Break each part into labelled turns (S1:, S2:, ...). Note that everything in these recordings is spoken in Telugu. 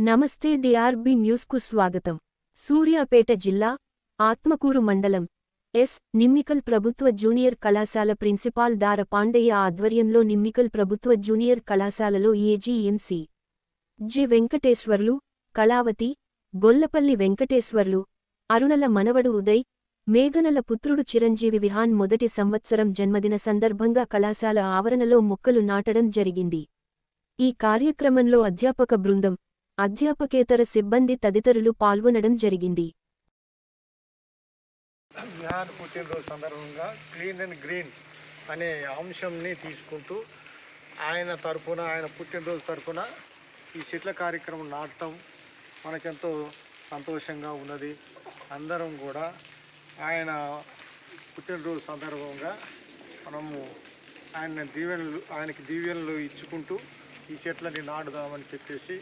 S1: నమస్తే డిఆర్బి న్యూస్కు స్వాగతం. సూర్యాపేట జిల్లా ఆత్మకూరు మండలం ఎస్ నిమ్మికల్ ప్రభుత్వ జూనియర్ కళాశాల ప్రిన్సిపాల్ దార పాండయ్య ఆధ్వర్యంలో నిమ్మికల్ ప్రభుత్వ జూనియర్ కళాశాలలో ఏజీఎంసీ జి వెంకటేశ్వర్లు కళావతి గొల్లపల్లి వెంకటేశ్వర్లు అరుణల మనవడు ఉదయ్ మేఘనల పుత్రుడు చిరంజీవి విహాన్ మొదటి సంవత్సరం జన్మదిన సందర్భంగా కళాశాల ఆవరణలో మొక్కలు నాటడం జరిగింది. ఈ కార్యక్రమంలో అధ్యాపక బృందం అధ్యాపకేతర సిబ్బంది తదితరులు పాల్గొనడం జరిగింది.
S2: విహాన్ పుట్టినరోజు సందర్భంగా క్లీన్ అండ్ గ్రీన్ అనే అంశంని తీసుకుంటూ ఆయన తరఫున ఆయన పుట్టినరోజు తరఫున ఈ చెట్ల కార్యక్రమం నాటడం మనకెంతో సంతోషంగా ఉన్నది. అందరం కూడా ఆయన పుట్టినరోజు సందర్భంగా మనము ఆయన దీవెనలు ఆయనకి దీవెనలు ఇచ్చుకుంటూ ఈ చెట్లని నాటుదామని చెప్పేసి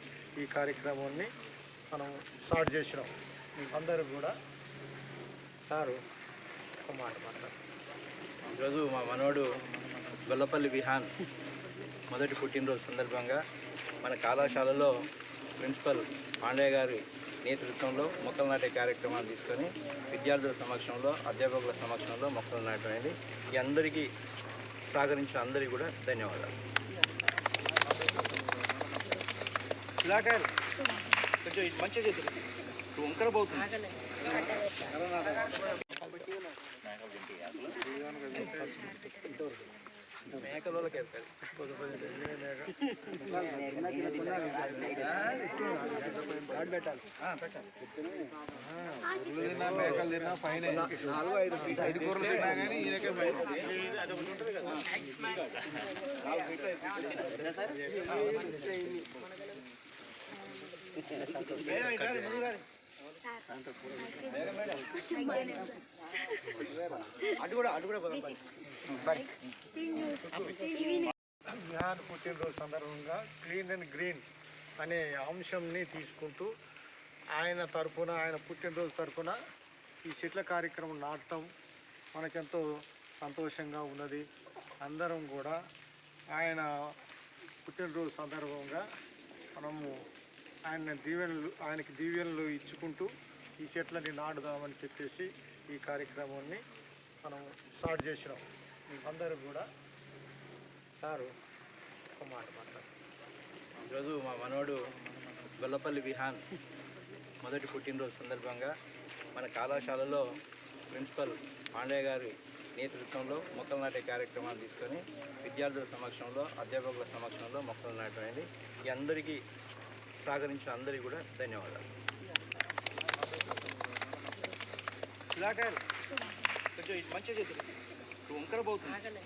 S2: ఈ కార్యక్రమాన్ని మనం స్టార్ట్ చేసినాం. అందరూ కూడా సారు ఒక మాట మాట్లాడు.
S3: ఈరోజు మా మనవడు గొల్లపల్లి విహాన్ మొదటి పుట్టినరోజు సందర్భంగా మన కళాశాలలో ప్రిన్సిపల్ పాండే గారి నేతృత్వంలో మొక్కలు నాటే కార్యక్రమాన్ని తీసుకొని విద్యార్థుల సమక్షంలో అధ్యాపకుల సమక్షంలో మొక్కలు నాటమైంది ఈ అందరికీ సహకరించిన అందరికీ కూడా ధన్యవాదాలు. కొంచెం మంచిగా చేతులు వంకర పోతుంది. మేకలోకి వెళ్తారు
S2: మేకలు తిన్నా పైన నాలుగు ఐదు ఐదు కూరలు తిన్నా కానీ ఈయనకే
S3: అటు కూడా అటు కూడా పోదాం
S2: పుట్టినరోజు సందర్భంగా క్లీన్ అండ్ గ్రీన్ అనే అంశంని తీసుకుంటూ ఆయన తరఫున ఆయన పుట్టినరోజు తరఫున ఈ చెట్ల కార్యక్రమం నాటడం మనకెంతో సంతోషంగా ఉన్నది. అందరం కూడా ఆయన పుట్టినరోజు సందర్భంగా మనము ఆయన దీవెనలు ఆయనకి దీవెనలు ఇచ్చుకుంటూ ఈ చెట్లని నాటుదామని చెప్పేసి ఈ కార్యక్రమాన్ని మనం స్టార్ట్ చేసినాం. అందరూ కూడా సారు ఒక మాట మాట్లాడు.
S3: ఈరోజు మా మనవడు గొల్లపల్లి విహాన్ మొదటి పుట్టినరోజు సందర్భంగా మన కళాశాలలో ప్రిన్సిపల్ పాండే గారి నేతృత్వంలో మొక్కలు నాటే కార్యక్రమాన్ని తీసుకొని విద్యార్థుల సమక్షంలో అధ్యాపకుల సమక్షంలో మొక్కలు నాటమైంది ఈ అందరికీ సహకరించిన అందరికీ కూడా ధన్యవాదాలు. కొంచెం మంచిగా చేతులు. వంకర పోతుంది